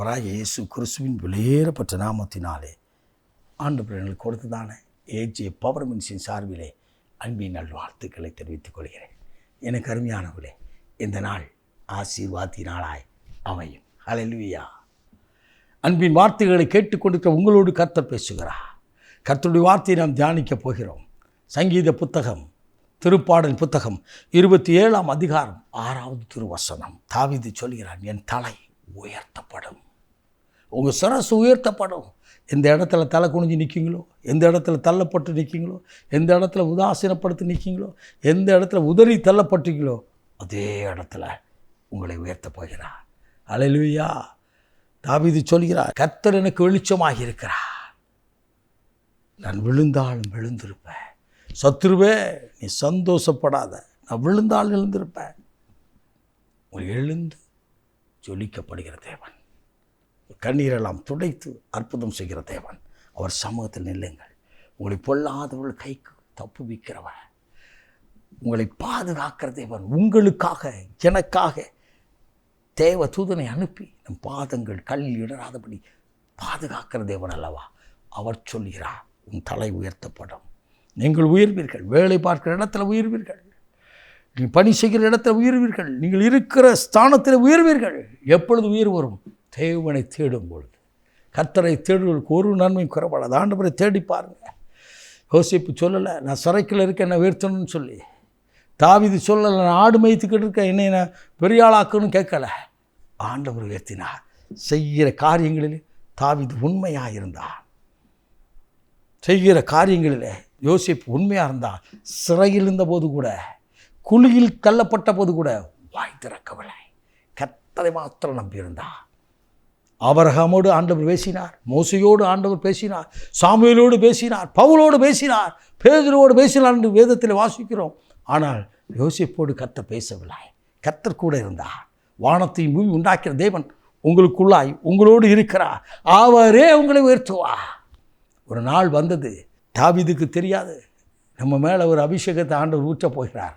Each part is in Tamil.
ஆண்டவராக இயேசு கிறிஸ்துவின் வெளியேறப்பட்ட நாமத்தினாலே ஆண்டு எங்களுக்கு கொடுத்ததான ஏஜே பவர்மின்ஸின் சார்பிலே அன்பின் நல்வாழ்த்துக்களை தெரிவித்துக் கொள்கிறேன். எனக்கு அருமையானவர்களே இந்த நாள் ஆசீர்வாதி நாளாய் அமையும். ஹalleluya அன்பின் வார்த்தைகளை கேட்டுக்கொண்டிருக்க உங்களோடு கர்த்தர் பேசுகிறார். கர்த்தருடைய வார்த்தையை நாம் தியானிக்கப் போகிறோம். சங்கீத புத்தகம் திருப்பாடல் புத்தகம் இருபத்தி ஏழாம் அதிகாரம் ஆறாவது திருவசனம். தாவிது சொல்கிறான் என் தலை உயர்த்தப்படும். உங்கள் சரசு உயர்த்தப்படும். எந்த இடத்துல தலை குனிஞ்சு நிற்கிங்களோ எந்த இடத்துல தள்ளப்பட்டு நிற்கிங்களோ எந்த இடத்துல உதாசீனப்படுத்தி நிற்கிங்களோ எந்த இடத்துல உதறி தள்ளப்பட்டீங்களோ அதே இடத்துல உங்களை உயர்த்தப் போகிறார். அலையிலுயா. தாவிது சொல்கிறார் கத்தர் எனக்கு வெளிச்சமாக இருக்கிறார். நான் விழுந்தாலும் விழுந்திருப்பேன். சத்துருவே நீ சந்தோஷப்படாத. நான் விழுந்தாலும் எழுந்திருப்பேன். உங்களை எழுந்து ஜொலிக்கப்படுகிற தேவன். கண்ணீரெல்லாம் துடைத்து அற்புதம் செய்கிற தேவன். அவர் சமூகத்தில் நில்லுங்கள். உங்களை பொல்லாதவர்கள் கைக்கு தப்புவிக்கிறவன் உங்களை பாதுகாக்கிற தேவன் உங்களுக்காக எனக்காக தேவ தூதனை அனுப்பி நம் பாதங்கள் கல் இடராதபடி பாதுகாக்கிற தேவன் அல்லவா? அவர் சொல்கிறார் உன் தலை உயர்த்தப்படும். நீங்கள் உயர்வீர்கள். வேலை பார்க்கிற இடத்துல உயர்வீர்கள். நீ பணி செய்கிற இடத்துல உயர்வீர்கள். நீங்கள் இருக்கிற ஸ்தானத்தில் உயர்வீர்கள். எப்பொழுது உயிர் வரும்? தேவனை தேடும் பொழுது. கத்தரை தேடுவதற்கு ஒரு நன்மை குறைபாடாது ஆண்டவரை தேடி பாருங்க. யோசிப்பு சொல்லலை. நான் சிறைக்கில் இருக்க என்னை உயர்த்தணும்னு சொல்லி. தாவிது சொல்லலை. நான் ஆடு மேய்த்துக்கிட்டு இருக்கேன். என்னை நான் பெரிய ஆளாக்கணும்னு கேட்கல. ஆண்டவர் உயர்த்தினார். செய்கிற காரியங்களில் தாவிது உண்மையாக இருந்தான் செய்கிற காரியங்களில் யோசிப்பு உண்மையாக இருந்தால் சிறையில் இருந்தபோது கூட குழியில் தள்ளப்பட்ட போது கூட வாய் திறக்கவில்லை. கத்தரை மாத்திரம் நம்பியிருந்தான் அவரகமோடு ஆண்டவர் பேசினார் மோசையோடு ஆண்டவர் பேசினார் சாமியலோடு பேசினார் பவுலோடு பேசினார் பேதரோடு பேசினார் என்று வேதத்தில் வாசிக்கிறோம். ஆனால் யோசிப்போடு கத்த பேசவில்லை. கத்தர் கூட இருந்தார். வானத்தையும் பூமி உண்டாக்கிற தேவன் உங்களுக்குள்ளாய் உங்களோடு இருக்கிறார். அவரே உங்களை உயர்த்துவா ஒரு நாள் வந்தது தாவிதுக்கு தெரியாது. நம்ம மேலே ஒரு அபிஷேகத்தை ஆண்டவர் ஊற்றப் போகிறார்.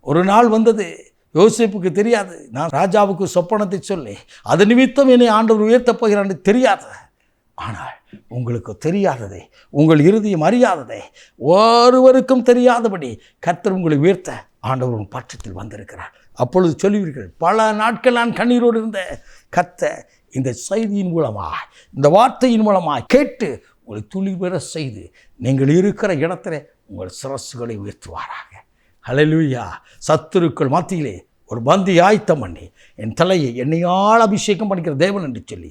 ஒரு நாள் வந்தது யோசிப்புக்கு தெரியாது. நான் ராஜாவுக்கு சொப்பனத்தை சொல்லி அது நிமித்தம் என்னை ஆண்டவர் உயர்த்தப் போகிறான்னு தெரியாது. ஆனால் உங்களுக்கு தெரியாததே உங்கள் இறுதியும் அறியாததே ஒருவருக்கும் தெரியாதபடி கர்த்தர் உங்களை உயர்த்த ஆண்டவர் உன் பட்சத்தில் வந்திருக்கிறார். அப்பொழுது சொல்லுவீர்கள் பல நாட்கள் நான் கண்ணீரோடு இருந்த கத்த இந்த செய்தியின் மூலமாக இந்த வார்த்தையின் மூலமாக கேட்டு உங்களை துளி பெற செய்து நீங்கள் இருக்கிற இடத்துல உங்கள் சிரசுகளை உயர்த்துவாராக. ஹலலூயா சத்துருக்கள் மத்தியிலே ஒரு பந்தி ஆயத்தம் பண்ணி என் தலையை என்னையால் அபிஷேகம் பண்ணிக்கிற தேவன் என்று சொல்லி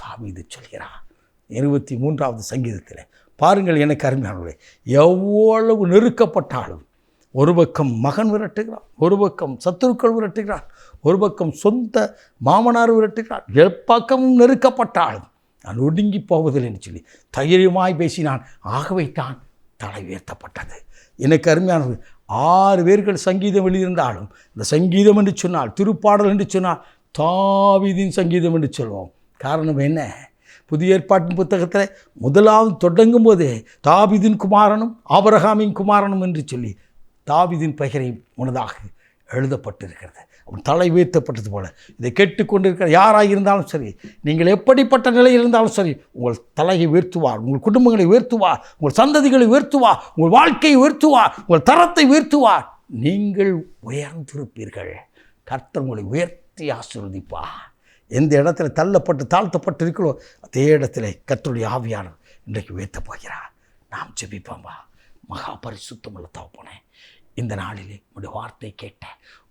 தாவிது சொல்கிறார். இருபத்தி மூன்றாவது சங்கீதத்தில் பாருங்கள் எனக்கு அருமையானவர்களே எவ்வளவு நெருக்கப்பட்டாலும் ஒரு பக்கம் மகன் விரட்டுகிறான் ஒரு பக்கம் சத்துருக்கள் விரட்டுகிறான் ஒரு பக்கம் சொந்த மாமனார் விரட்டுகிறான் எப்பக்கமும் நெருக்கப்பட்டாலும் நான் ஒடுங்கி போவதில்லை என்று சொல்லி தைரியமாய் பேசினான். ஆகவே தான் தலை உயர்த்தப்பட்டது. எனக்கு அருமையானது ஆறு பேர்கள் சங்கீதம் எழுதியிருந்தாலும் இந்த சங்கீதம் என்று சொன்னால் திருப்பாடல் என்று சொன்னால் தாவிதின் சங்கீதம் என்று சொல்வோம். காரணம் என்ன? புதிய ஏற்பாட்டின் புத்தகத்தில் முதலாவது தொடங்கும் போதே தாவிதின் குமாரனும் ஆபரகாமின் குமாரனும் என்று சொல்லி தாவிதின் பெயரை முன்னதாக எழுதப்பட்டிருக்கிறது. அவன் தலை உயர்த்தப்பட்டது போல. இதை கேட்டுக்கொண்டிருக்கிற யாராக இருந்தாலும் சரி நீங்கள் எப்படிப்பட்ட நிலையில் இருந்தாலும் சரி உங்கள் தலையை உயர்த்துவார் உங்கள் குடும்பங்களை உயர்த்துவார் உங்கள் சந்ததிகளை உயர்த்துவார் உங்கள் வாழ்க்கையை உயர்த்துவார் உங்கள் தரத்தை உயர்த்துவார் நீங்கள் உயர்ந்திருப்பீர்கள். கர்த்தர் உங்களை உயர்த்தி ஆசீர்வதிப்பார். எந்த இடத்துல தள்ளப்பட்டு தாழ்த்தப்பட்டு இருக்கிறோ அதே இடத்துல கத்தருடைய ஆவியானவர் இன்றைக்கு உயர்த்த போகிறார். நாம் ஜெபிப்போம்பா மகா பரிசுத்தமுள்ள தவப்போனேன் இந்த நாளிலே உம்முடைய வார்த்தை கேட்ட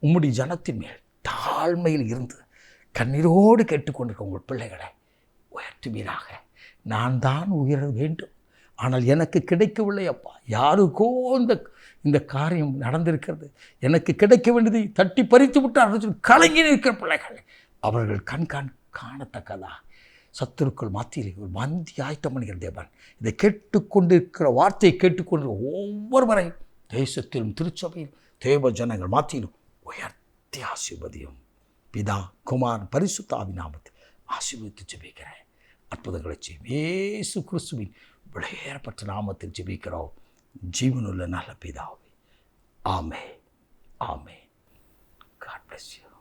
உம்முடைய ஜனத்தின் மேல் தாழ்மையில் இருந்து கண்ணீரோடு கேட்டுக்கொண்டிருக்க உங்கள் பிள்ளைகளை உயர்த்துவீராக. நான் தான் உயர வேண்டும். ஆனால் எனக்கு கிடைக்கவில்லை அப்பா. யாருக்கோ இந்த இந்த காரியம் நடந்திருக்கிறது. எனக்கு கிடைக்க வேண்டியதை தட்டி பறித்து விட்டு கலங்கி நிற்கிற பிள்ளைகள் அவர்கள் கண்காண் காணத்தக்கதா? சத்துருக்கள் மாத்தியில் ஒரு மந்தி ஆயத்தம் பண்ணுகிற தேவன். இதை கேட்டுக்கொண்டிருக்கிற வார்த்தையை கேட்டுக்கொண்டிருக்கிற ஒவ்வொருவரையும் தேசத்திலும் திருச்சபையிலும் தேவ ஜனங்கள் மாத்தியிலும் உயர்த்தி ஆசிர்வதியும். பிதா குமார் பரிசுத்தாவி நாமத்தில் ஆசீர்வதித்து ஜெபிக்கிறேன். அற்புதங்களை செய்யும் ஏசு கிறிஸ்துவின் விளையேறப்பட்ட நாமத்தில் ஜெபிக்கிறோம். ஜீவனுள்ள நல்ல பிதாவே. ஆமே ஆமே காட் பிளஸ் யூ